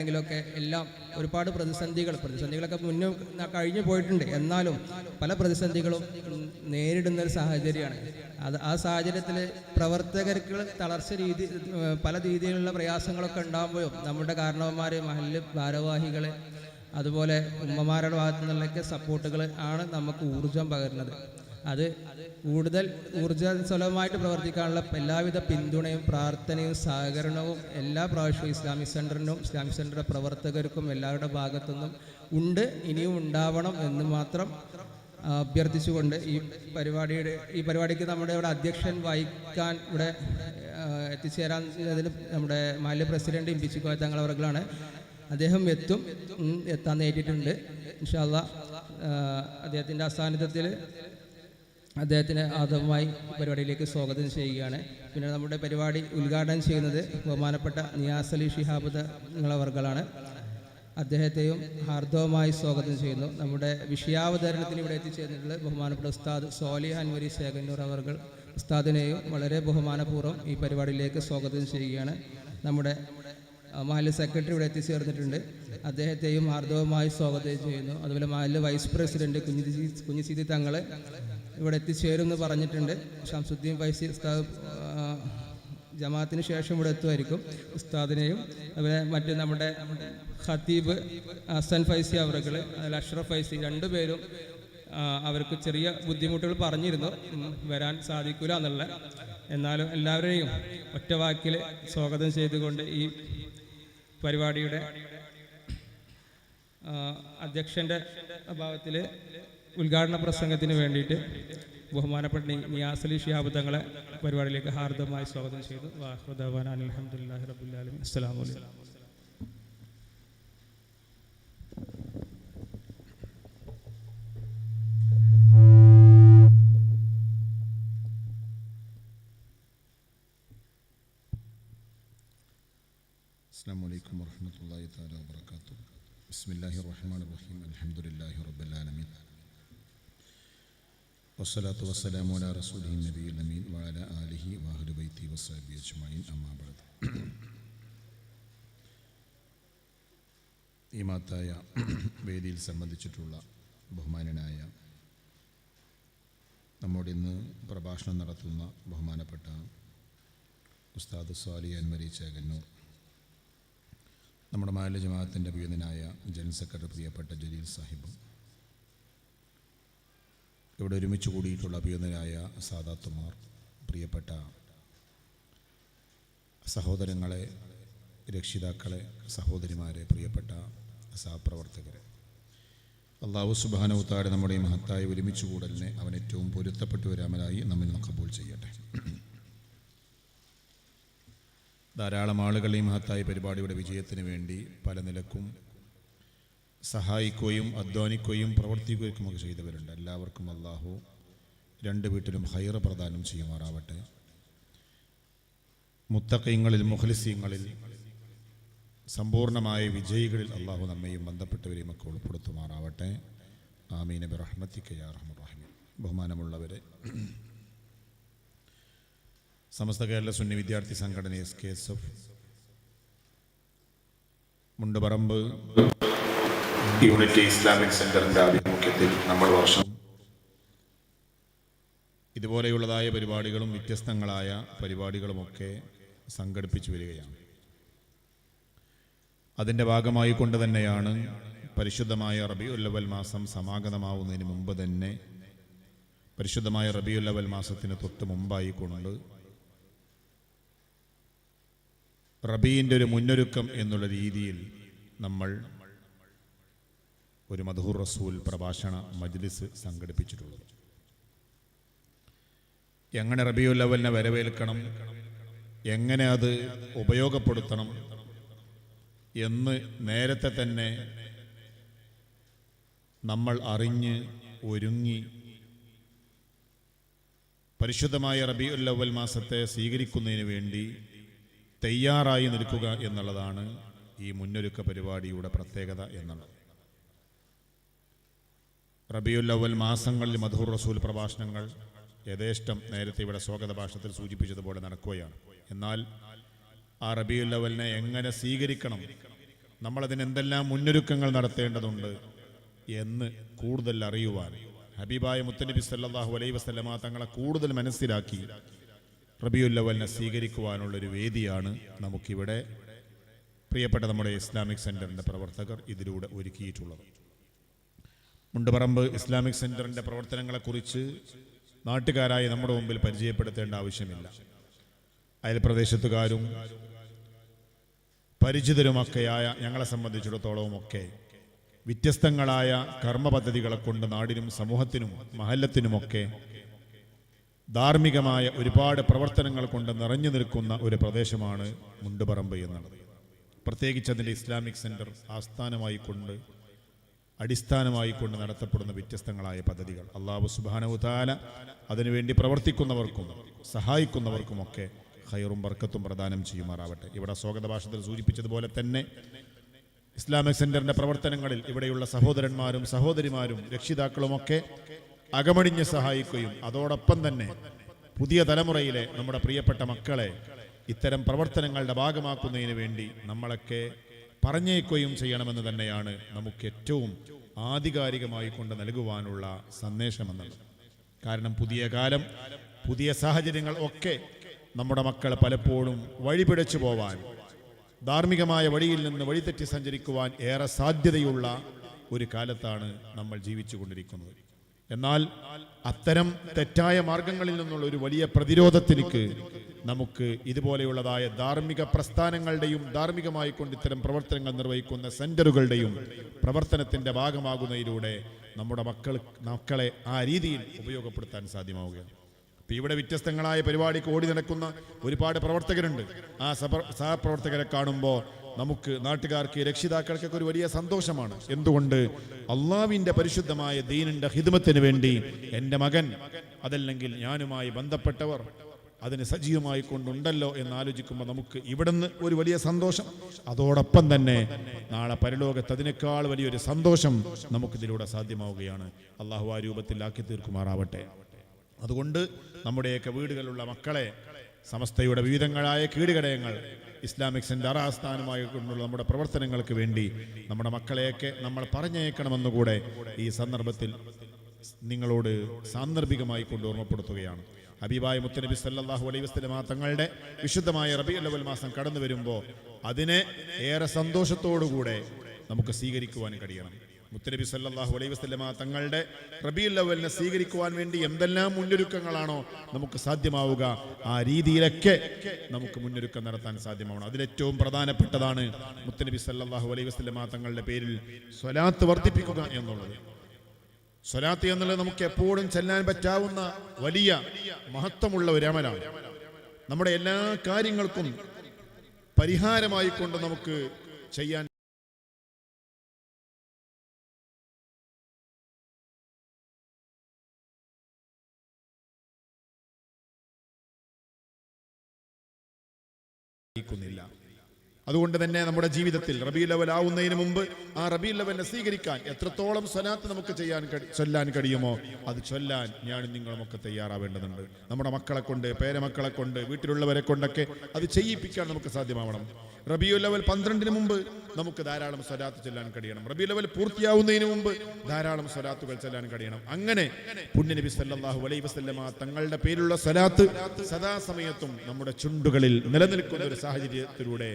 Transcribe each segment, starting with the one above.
എങ്കിലൊക്കെ എല്ലാം ഒരുപാട് പ്രതിസന്ധികൾ പ്രതിസന്ധികളൊക്കെ മുന്നേ കഴിഞ്ഞു പോയിട്ടുണ്ട്. എന്നാലും പല പ്രതിസന്ധികളും നേരിടുന്ന ഒരു സാഹചര്യമാണ്. അത് ആ സാഹചര്യത്തിൽ പ്രവർത്തകർക്ക് തളർച്ച രീതി പല രീതിയിലുള്ള പ്രയാസങ്ങളൊക്കെ ഉണ്ടാകുമ്പോഴും നമ്മുടെ കാരണവന്മാർ മഹൽ ഭാരവാഹികൾ അതുപോലെ ഉമ്മമാരുടെ ഭാഗത്തു നിന്നുള്ളൊക്കെ സപ്പോർട്ടുകൾ ആണ് നമുക്ക് ഊർജം പകരുന്നത്. അത് കൂടുതൽ ഊർജസ്വലമായിട്ട് പ്രവർത്തിക്കാനുള്ള എല്ലാവിധ പിന്തുണയും പ്രാർത്ഥനയും സഹകരണവും എല്ലാ പ്രാവശ്യവും ഇസ്ലാമിക് സെന്ററിനും ഇസ്ലാമിക് സെന്ററിന്റെ പ്രവർത്തകർക്കും എല്ലാവരുടെ ഭാഗത്തു നിന്നും ഉണ്ട് ഇനിയും ഉണ്ടാവണം എന്ന് മാത്രം അഭ്യർത്ഥിച്ചുകൊണ്ട് ഈ പരിപാടിയുടെ ഈ പരിപാടിക്ക് നമ്മുടെ ഇവിടെ അധ്യക്ഷൻ വഹിക്കാൻ ഇവിടെ എത്തിച്ചേരാൻ അതിൽ നമ്മുടെ മാലിന്യ പ്രസിഡന്റ് ഇമ്പിച്ചിക്കോയ തങ്ങളവർകളാണ് അദ്ദേഹം എത്തും എത്താൻ നേരിട്ടുണ്ട്. ഇൻഷാല്ല അദ്ദേഹത്തിന്റെ അസാന്നിധ്യത്തിൽ അദ്ദേഹത്തിന് ആദ്യമായി പരിപാടിയിലേക്ക് സ്വാഗതം ചെയ്യുകയാണ്. പിന്നെ നമ്മുടെ പരിപാടി ഉദ്ഘാടനം ചെയ്യുന്നത് ബഹുമാനപ്പെട്ട നിയാസ് അലി ഷിഹാബ് നിങ്ങളവർകളാണ് അദ്ദേഹത്തെയും ഹാർദവമായി സ്വാഗതം ചെയ്യുന്നു. നമ്മുടെ വിഷയാവതരണത്തിന് ഇവിടെ എത്തിച്ചേർന്നിട്ടുള്ളത് ബഹുമാനപ്പെട്ട ഉസ്താദ് സോലി അൻവരി ശേഖന്നൂർ അവർകൾ ഉസ്താദിനെയും വളരെ ബഹുമാനപൂർവം ഈ പരിപാടിയിലേക്ക് സ്വാഗതം ചെയ്യുകയാണ്. നമ്മുടെ മഹൽ സെക്രട്ടറി ഇവിടെ എത്തിച്ചേർന്നിട്ടുണ്ട്. അദ്ദേഹത്തെയും ഹാർദവമായി സ്വാഗതം ചെയ്യുന്നു. അതുപോലെ മഹൽ വൈസ് പ്രസിഡന്റ് കുഞ്ഞിസി കുഞ്ഞിസീതി തങ്ങൾ ഇവിടെ എത്തിച്ചേരും എന്ന് പറഞ്ഞിട്ടുണ്ട്. ഷംസുദ്ദീൻ ഫൈസി ഉസ്താദ് ജമാഅത്തിന് ശേഷം ഇവിടെ എത്തുമായിരിക്കും ഉസ്താദിനെയും. അതുപോലെ മറ്റ് നമ്മുടെ ഖത്തീബ് ഹസൻ ഫൈസി അവർക്ക് അതിൽ അഷ്റഫ് ഫൈസി രണ്ടുപേരും അവർക്ക് ചെറിയ ബുദ്ധിമുട്ടുകൾ പറഞ്ഞിരുന്നു. വരാൻ സാധിക്കില്ല എന്നുള്ള. എന്നാലും എല്ലാവരെയും ഒറ്റവാക്കിൽ സ്വാഗതം ചെയ്തുകൊണ്ട് ഈ പരിപാടിയുടെ അധ്യക്ഷന്റെ അഭാവത്തിൽ ഉദ്ഘാടന പ്രസംഗത്തിന് വേണ്ടിയിട്ട് ബഹുമാനപ്പെട്ട നി- നിയാസ് അലി ഷിഹാബ് തങ്ങളെ പരിപാടിയിലേക്ക് ഹാർദമായി സ്വാഗതം ചെയ്തു വാഹുദാൻ അലഹമുല്ലാഹി റബുല്ലാലും അസ്സാം വലൈക്കും السلام عليكم ورحمة الله تعالى وبركاته بسم الله الرحمن الرحيم الحمد لله رب العالمين വസ്സലാത്തു വസ്സലാമു അല റസൂലി നബി അമീൻ. വാല ആലിഹി വാഹുൽ ബൈത്തി വസാബി അജ്മൈൻ അമ്മാബത് ഈ മാത്തായ വേദിയിൽ സംബന്ധിച്ചിട്ടുള്ള ബഹുമാനനായ നമ്മോട് ഇന്ന് പ്രഭാഷണം നടത്തുന്ന ബഹുമാനപ്പെട്ട ഉസ്താദ് സ്വാലി അൻവരി ചേകന്നൂർ നമ്മുടെ മാല ജമാഅത്തിന്റെ ജനറൽ സെക്രട്ടറി പ്രിയപ്പെട്ട ജലീൽ സാഹിബ് ഇവിടെ ഒരുമിച്ച് കൂടിയിട്ടുള്ള അഭിയുന്നരായ സാദാത്തുമാർ പ്രിയപ്പെട്ട സഹോദരങ്ങളെ രക്ഷിതാക്കളെ സഹോദരിമാരെ പ്രിയപ്പെട്ട സഹപ്രവർത്തകരെ. അള്ളാഹു സുബാനവുത്താടെ നമ്മുടെ ഈ മഹത്തായ ഒരുമിച്ച് കൂടലിനെ അവൻ ഏറ്റവും പൊരുത്തപ്പെട്ടു വരാമലായി നമ്മിൽ നിന്ന് കബൂൾ ചെയ്യട്ടെ. ധാരാളം ആളുകൾ ഈ മഹത്തായ പരിപാടിയുടെ വിജയത്തിന് വേണ്ടി പല നിലക്കും സഹായിക്കുകയും അധ്വാനിക്കുകയും പ്രവർത്തിക്കുകയും ഒക്കെ ചെയ്തവരുണ്ട്. എല്ലാവർക്കും അള്ളാഹു രണ്ട് വീട്ടിലും ഹൈറ പ്രദാനം ചെയ്യുമാറാവട്ടെ. മുത്തക്കയങ്ങളിൽ മുഖലിസ്യങ്ങളിൽ സമ്പൂർണമായ വിജയികളിൽ അള്ളാഹു നമ്മയും ബന്ധപ്പെട്ടവരെയും ഒക്കെ ഉൾപ്പെടുത്തുമാറാവട്ടെ. ആമീൻ. നബി റഹ്മത്തിക്ക് യാ ബഹുമാനമുള്ളവരെ സമസ്ത കേരള സുന്നി വിദ്യാർത്ഥി സംഘടന S K S F Munduparamba unity Islamic സെന്ററിന്റെ ആഭിമുഖ്യത്തിൽ നമ്മൾ വർഷം ഇതുപോലെയുള്ളതായ പരിപാടികളും വ്യത്യസ്തങ്ങളായ പരിപാടികളുമൊക്കെ സംഘടിപ്പിച്ചു വരികയാണ്. അതിന്റെ ഭാഗമായി കൊണ്ട് തന്നെയാണ് പരിശുദ്ധമായ റബിയുല്ലവൽ മാസം സമാഗതമാവുന്നതിന് മുമ്പ് തന്നെ പരിശുദ്ധമായ റബിയുല്ലവൽ മാസത്തിന് തൊട്ട് മുമ്പായി കൊണ്ട് റബീന്റെ ഒരു മുന്നൊരുക്കം എന്നുള്ള രീതിയിൽ നമ്മൾ ഒരു മധുർ റസൂൽ പ്രഭാഷണ മജ്ലിസ് സംഘടിപ്പിച്ചിട്ടുള്ളത് എങ്ങനെ റബിയുൽ അവലിനെ വരവേൽക്കണം? എങ്ങനെ അത് ഉപയോഗപ്പെടുത്തണം? എന്ന് നേരത്തെ തന്നെ നമ്മൾ അറിഞ്ഞ് ഒരുങ്ങി പരിശുദ്ധമായ റബിയുൽ അവൽ മാസത്തെ സ്വീകരിക്കുന്നതിന് വേണ്ടി തയ്യാറായി നിൽക്കുക എന്നുള്ളതാണ് ഈ മുന്നൊരുക്ക പരിപാടിയുടെ പ്രത്യേകത എന്നുള്ളത്. റബിയുൽ അവൽ മാസങ്ങളിൽ മധുർ റസൂൽ പ്രഭാഷണങ്ങൾ യഥേഷ്ടം നേരത്തെ ഇവിടെ സ്വാഗത ഭാഷത്തിൽ സൂചിപ്പിച്ചതുപോലെ നടക്കുകയാണ്. എന്നാൽ ആ റബിയുല്ലവലിനെ എങ്ങനെ സ്വീകരിക്കണം? നമ്മളതിന് എന്തെല്ലാം മുന്നൊരുക്കങ്ങൾ നടത്തേണ്ടതുണ്ട് എന്ന് കൂടുതൽ അറിയുവാൻ ഹബീബായ മുത്തനബി സല്ലാഹു അലൈഹി വസല്ലമ തങ്ങളെ കൂടുതൽ മനസ്സിലാക്കി റബിയുല്ലവലിനെ സ്വീകരിക്കുവാനുള്ളൊരു വേദിയാണ് നമുക്കിവിടെ പ്രിയപ്പെട്ട നമ്മുടെ ഇസ്ലാമിക് സെന്ററിന്റെ പ്രവർത്തകർ ഇതിലൂടെ ഒരുക്കിയിട്ടുള്ളത്. മുണ്ടുപറമ്പ് ഇസ്ലാമിക് സെന്ററിന്റെ പ്രവർത്തനങ്ങളെക്കുറിച്ച് നാട്ടുകാരായി നമ്മുടെ മുമ്പിൽ പരിചയപ്പെടുത്തേണ്ട ആവശ്യമില്ല. അയൽപ്രദേശത്തുകാരും പരിചിതരുമൊക്കെയായ ഞങ്ങളെ സംബന്ധിച്ചിടത്തോളവും ഒക്കെ വ്യത്യസ്തങ്ങളായ കർമ്മ പദ്ധതികളെ കൊണ്ട് നാടിനും സമൂഹത്തിനും മഹല്ലത്തിനുമൊക്കെ ധാർമ്മികമായ ഒരുപാട് പ്രവർത്തനങ്ങൾ കൊണ്ട് നിറഞ്ഞു നിൽക്കുന്ന ഒരു പ്രദേശമാണ് മുണ്ടുപറമ്പ് എന്നുള്ളത്. പ്രത്യേകിച്ച് അതിന്റെ ഇസ്ലാമിക് സെന്റർ ആസ്ഥാനമായി കൊണ്ട് അടിസ്ഥാനമായി കൊണ്ട് നടത്തപ്പെടുന്ന വ്യത്യസ്തങ്ങളായ പദ്ധതികൾ. അള്ളാഹു സുബാനവുതാല അതിനുവേണ്ടി പ്രവർത്തിക്കുന്നവർക്കും സഹായിക്കുന്നവർക്കുമൊക്കെ ഹൈറും ബർക്കത്തും പ്രദാനം ചെയ്യുമാറാവട്ടെ. ഇവിടെ സ്വാഗത ഭാഷത്തിൽ സൂചിപ്പിച്ചതുപോലെ തന്നെ ഇസ്ലാമിക് സെന്ററിന്റെ പ്രവർത്തനങ്ങളിൽ ഇവിടെയുള്ള സഹോദരന്മാരും സഹോദരിമാരും രക്ഷിതാക്കളുമൊക്കെ അകമടിഞ്ഞ് സഹായിക്കുകയും അതോടൊപ്പം തന്നെ പുതിയ തലമുറയിലെ നമ്മുടെ പ്രിയപ്പെട്ട മക്കളെ ഇത്തരം പ്രവർത്തനങ്ങളുടെ ഭാഗമാക്കുന്നതിന് വേണ്ടി നമ്മളൊക്കെ പറഞ്ഞേക്കുകയും ചെയ്യണമെന്ന് തന്നെയാണ് നമുക്ക് ഏറ്റവും ആധികാരികമായി കൊണ്ട് നൽകുവാനുള്ള സന്ദേശമെന്നുള്ളത് കാരണം പുതിയ കാലം പുതിയ സാഹചര്യങ്ങൾ ഒക്കെ നമ്മുടെ മക്കൾ പലപ്പോഴും വഴിപിഴച്ചു പോവാൻ ധാർമ്മികമായ വഴിയിൽ നിന്ന് വഴിതെറ്റി സഞ്ചരിക്കുവാൻ ഏറെ സാധ്യതയുള്ള ഒരു കാലത്താണ് നമ്മൾ ജീവിച്ചു കൊണ്ടിരിക്കുന്നത് എന്നാൽ അത്തരം തെറ്റായ മാർഗങ്ങളിൽ നിന്നുള്ള ഒരു വലിയ പ്രതിരോധത്തിലേക്ക് നമുക്ക് ഇതുപോലെയുള്ളതായ ധാർമ്മിക പ്രസ്ഥാനങ്ങളുടെയും ധാർമ്മികമായി കൊണ്ട് ഇത്തരം പ്രവർത്തനങ്ങൾ നിർവഹിക്കുന്ന സെന്ററുകളുടെയും പ്രവർത്തനത്തിന്റെ ഭാഗമാകുന്നതിലൂടെ നമ്മുടെ മക്കൾ മക്കളെ ആ രീതിയിൽ ഉപയോഗപ്പെടുത്താൻ സാധ്യമാവുകയാണ്. ഇവിടെ വ്യത്യസ്തങ്ങളായ പരിപാടിക്ക് ഓടി നടക്കുന്ന ഒരുപാട് പ്രവർത്തകരുണ്ട്. ആ സഹ സഹപ്രവർത്തകരെ കാണുമ്പോൾ നമുക്ക് നാട്ടുകാർക്ക് രക്ഷിതാക്കൾക്കൊക്കെ ഒരു വലിയ സന്തോഷമാണ്. എന്തുകൊണ്ട്? അള്ളാവിന്റെ പരിശുദ്ധമായ ദീനിന്റെ ഹിദ്മത്തിന് വേണ്ടി എന്റെ മകൻ അതല്ലെങ്കിൽ ഞാനുമായി ബന്ധപ്പെട്ടവർ അതിന് സജീവമായി കൊണ്ടുണ്ടല്ലോ എന്ന് ആലോചിക്കുമ്പോൾ നമുക്ക് ഇവിടുന്ന് ഒരു വലിയ സന്തോഷം. അതോടൊപ്പം തന്നെ നാളെ പരലോകത്ത് അതിനേക്കാൾ വലിയൊരു സന്തോഷം നമുക്കിതിലൂടെ സാധ്യമാവുകയാണ്. അള്ളാഹു ആ രൂപത്തിലാക്കി തീർക്കുമാറാവട്ടെ അതുകൊണ്ട് നമ്മുടെയൊക്കെ വീടുകളിലുള്ള മക്കളെ സമസ്തയുടെ വിവിധങ്ങളായ കീടുകടയങ്ങൾ ഇസ്ലാമിക് സെന്റർ ആസ്ഥാനമായി കൊണ്ടുള്ള നമ്മുടെ പ്രവർത്തനങ്ങൾക്ക് വേണ്ടി നമ്മുടെ മക്കളെയൊക്കെ നമ്മൾ പറഞ്ഞേക്കണമെന്നുകൂടെ ഈ സന്ദർഭത്തിൽ നിങ്ങളോട് സാന്ദർഭികമായി കൊണ്ട് ഓർമ്മപ്പെടുത്തുകയാണ്. ഹബീബായ മുത്തനബി സല്ലാഹു അലൈഹി വസല്ലമ തങ്ങളുടെ വിശുദ്ധമായ റബി അല്ലവൽ മാസം കടന്നു വരുമ്പോൾ അതിനെ ഏറെ സന്തോഷത്തോടുകൂടെ നമുക്ക് സ്വീകരിക്കുവാൻ കഴിയണം. മുത്തനബി സല്ലാഹു അലൈഹി വസല്ലമ തങ്ങളുടെ റബീഉൽ അവലിനെ സ്വീകരിക്കുവാൻ വേണ്ടി എന്തെല്ലാം മുന്നൊരുക്കങ്ങളാണോ നമുക്ക് സാധ്യമാവുക ആ രീതിയിലൊക്കെ നമുക്ക് മുന്നൊരുക്കം നടത്താൻ സാധ്യമാവണം. അതിലേറ്റവും പ്രധാനപ്പെട്ടതാണ് മുത്തനബി സല്ലാഹു അലൈഹി വസല്ലമ തങ്ങളുടെ പേരിൽ സ്വലാത്ത് വർദ്ധിപ്പിക്കുക എന്നുള്ളത്. സ്വലാത്ത് എന്നുള്ളത് നമുക്ക് എപ്പോഴും ചെല്ലാൻ പറ്റാവുന്ന വലിയ മഹത്വമുള്ള ഒരു അമലാണ്. നമ്മുടെ എല്ലാ കാര്യങ്ങൾക്കും പരിഹാരമായിക്കൊണ്ട് നമുക്ക് ചെയ്യാൻ ില്ല അതുകൊണ്ട് തന്നെ നമ്മുടെ ജീവിതത്തിൽ റബി ലെവൽ ആവുന്നതിന് മുമ്പ് ആ റബി ലെവലിനെ സ്വീകരിക്കാൻ എത്രത്തോളം സ്വലാത്ത് നമുക്ക് ചെയ്യാൻ ചൊല്ലാൻ കഴിയുമോ അത് ചൊല്ലാൻ ഞാൻ നിങ്ങളുമൊക്കെ തയ്യാറാവേണ്ടതുണ്ട്. നമ്മുടെ മക്കളെ കൊണ്ട് പേരമക്കളെ കൊണ്ട് വീട്ടിലുള്ളവരെ കൊണ്ടൊക്കെ അത് ചെയ്യിപ്പിക്കാൻ നമുക്ക് സാധ്യമാവണം. റബിയു ലെവൽ പന്ത്രണ്ടിന് മുമ്പ് നമുക്ക് ധാരാളം സ്വലാത്ത് ചെല്ലാൻ കഴിയണം. റബി ലെവൽ പൂർത്തിയാവുന്നതിന് മുമ്പ് ധാരാളം സ്വലാത്തുകൾ ചെല്ലാൻ കഴിയണം. അങ്ങനെ പുണ്യനബി സല്ലാഹു അലൈഹി വസല്ലമ തങ്ങളുടെ പേരിലുള്ള സ്വലാത്ത് സദാസമയത്തും നമ്മുടെ ചുണ്ടുകളിൽ നിലനിൽക്കുന്ന ഒരു സാഹചര്യത്തിലൂടെ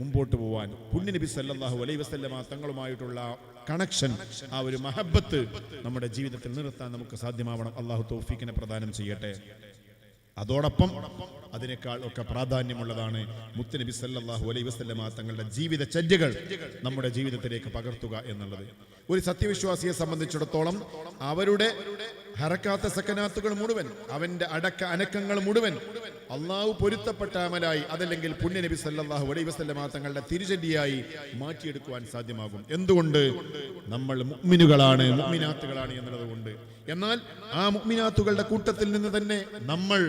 മുമ്പോട്ട് പോവാൻ പുണ്യനബി സല്ലാഹു അലൈഹി വസല്ലമ തങ്ങളുമായിട്ടുള്ള കണക്ഷൻ ആ ഒരു മഹബത്ത് നമ്മുടെ ജീവിതത്തിൽ നിർത്താൻ നമുക്ക് സാധ്യമാവണം. അള്ളാഹു തൗഫീഖിനെ പ്രദാനം ചെയ്യട്ടെ. അതോടൊപ്പം അതിനേക്കാൾ ഒക്കെ പ്രാധാന്യമുള്ളതാണ് മുത്തനബി സല്ലാഹു അലൈ വസല്ലമ തങ്ങളുടെ ജീവിത ചര്യകൾ നമ്മുടെ ജീവിതത്തിലേക്ക് പകർത്തുക എന്നുള്ളത്. ഒരു സത്യവിശ്വാസിയെ സംബന്ധിച്ചിടത്തോളം അവരുടെ ഹറക്കാത്ത സക്കനാത്തുകൾ മുഴുവൻ അവന്റെ അടക്ക അനക്കങ്ങൾ മുഴുവൻ അള്ളാഹു പൊരുത്തപ്പെട്ട അമലായി അതല്ലെങ്കിൽ പുണ്യനബി സല്ലാഹു അലൈഹി വസല്ലമ തങ്ങളുടെ തിരുചര്യയായി മാറ്റിയെടുക്കുവാൻ സാധ്യമാകും. എന്തുകൊണ്ട്? നമ്മൾ മുഗ്മിനുകളാണ് മുഗ്മിനാത്തുകളാണ് എന്നുള്ളത് കൊണ്ട്. എന്നാൽ ആ മുഗ്മിനാത്തുകളുടെ കൂട്ടത്തിൽ നിന്ന് തന്നെ നമ്മൾ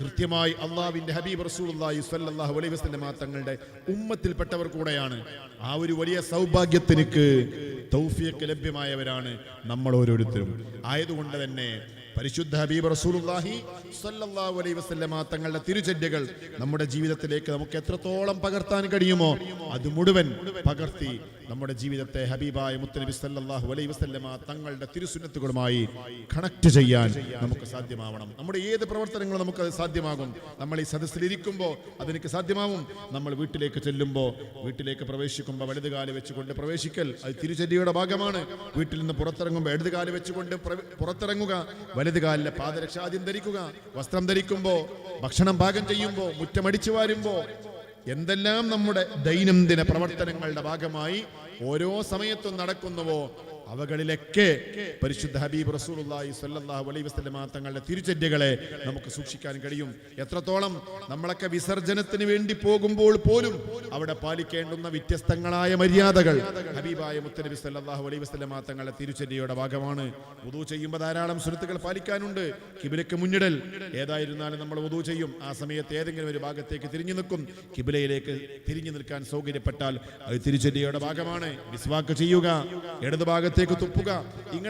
കൃത്യമായി അള്ളാവിന്റെ ഹബീബ് റസൂലുള്ളാഹി സല്ലാഹു അലൈഹി വസല്ലമ തങ്ങളുടെ ഉമ്മത്തിൽപ്പെട്ടവർ കൂടെയാണ്. ആ ഒരു വലിയ സൗഭാഗ്യത്തിനിക്ക് തൗഫിയക്ക് ലഭ്യമായവരാണ് നമ്മൾ ഓരോരുത്തരും. ആയതുകൊണ്ട് തന്നെ പരിശുദ്ധ ഹബീബ് റസൂലുള്ളാഹി സ്വല്ലല്ലാഹു അലൈഹി വസല്ലമ തങ്ങളുടെ തിരുചര്യകൾ നമ്മുടെ ജീവിതത്തിലേക്ക് നമുക്ക് എത്രത്തോളം പകർത്താൻ കഴിയുമോ അത് മുഴുവൻ പകർത്തി നമ്മുടെ ജീവിതത്തെ ഹബീബായ മുത്തനബി സല്ലല്ലാഹു അലൈഹി വസല്ലമ തങ്ങളുടെ തിരുസുന്നത്തുകളുമായി കണക്ട് ചെയ്യാൻ നമുക്ക് സാധ്യമാവണം. നമ്മുടെ ഏത് പ്രവർത്തനങ്ങളും നമുക്ക് അത് സാധ്യമാകും. നമ്മൾ ഈ സദസ്സിലിരിക്കുമ്പോൾ അതെനിക്ക് സാധ്യമാവും. നമ്മൾ വീട്ടിലേക്ക് ചെല്ലുമ്പോൾ വീട്ടിലേക്ക് പ്രവേശിക്കുമ്പോൾ വലതുകാൽ വെച്ചുകൊണ്ട് പ്രവേശിക്കൽ അത് തിരുചര്യയുടെ ഭാഗമാണ്. വീട്ടിൽ നിന്ന് പുറത്തിറങ്ങുമ്പോൾ ഇടതുകാൽ വെച്ചുകൊണ്ട് പുറത്തിറങ്ങുക. വലതുകാലിലെ പാദരക്ഷ ആദ്യം ധരിക്കുക. വസ്ത്രം ധരിക്കുമ്പോൾ ഭക്ഷണം പാകം ചെയ്യുമ്പോൾ മുറ്റമടിച്ചു വാരുമ്പോൾ എന്തെല്ലാം നമ്മുടെ ദൈനംദിന പ്രവർത്തനങ്ങളുടെ ഭാഗമായി ഓരോ സമയത്തും നടക്കുന്നുവോ അവകളിലൊക്കെ പരിശുദ്ധ ഹബീബ് റസൂലുള്ളാഹി സ്വല്ലല്ലാഹു അലൈഹി വസല്ലമ തങ്ങളുടെ തിരുചര്യകളെ നമുക്ക് സൂക്ഷിക്കാൻ കഴിയും. എത്രത്തോളം നമ്മളൊക്കെ വിസർജനത്തിന് വേണ്ടി പോകുമ്പോൾ പോലും അവിടെ പാലിക്കേണ്ടുന്ന വ്യത്യസ്തങ്ങളായ മര്യാദകൾ ഹബീബായ മുത്തനബി സല്ലാഹു അലൈഹി വസല്ലമ തങ്ങളുടെ തിരുചര്യയുടെ ഭാഗമാണ്. വുദൂ ചെയ്യുമ്പോൾ ധാരാളം സുഹൃത്തുക്കൾ പാലിക്കാനുണ്ട്. കിബിലയ്ക്ക് മുന്നിടൽ ഏതായിരുന്നാലും നമ്മൾ വുദൂ ചെയ്യും. ആ സമയത്ത് ഏതെങ്കിലും ഒരു ഭാഗത്തേക്ക് തിരിഞ്ഞു നിൽക്കും. കിബിലയിലേക്ക് തിരിഞ്ഞു നിൽക്കാൻ സൗകര്യപ്പെട്ടാൽ അത് തിരുചര്യയുടെ ഭാഗമാണ്. വിസ്വാക്ക് ചെയ്യുക. ഇടതു ഭാഗത്തേക്ക് തുപ്പുക ഇങ്ങനെ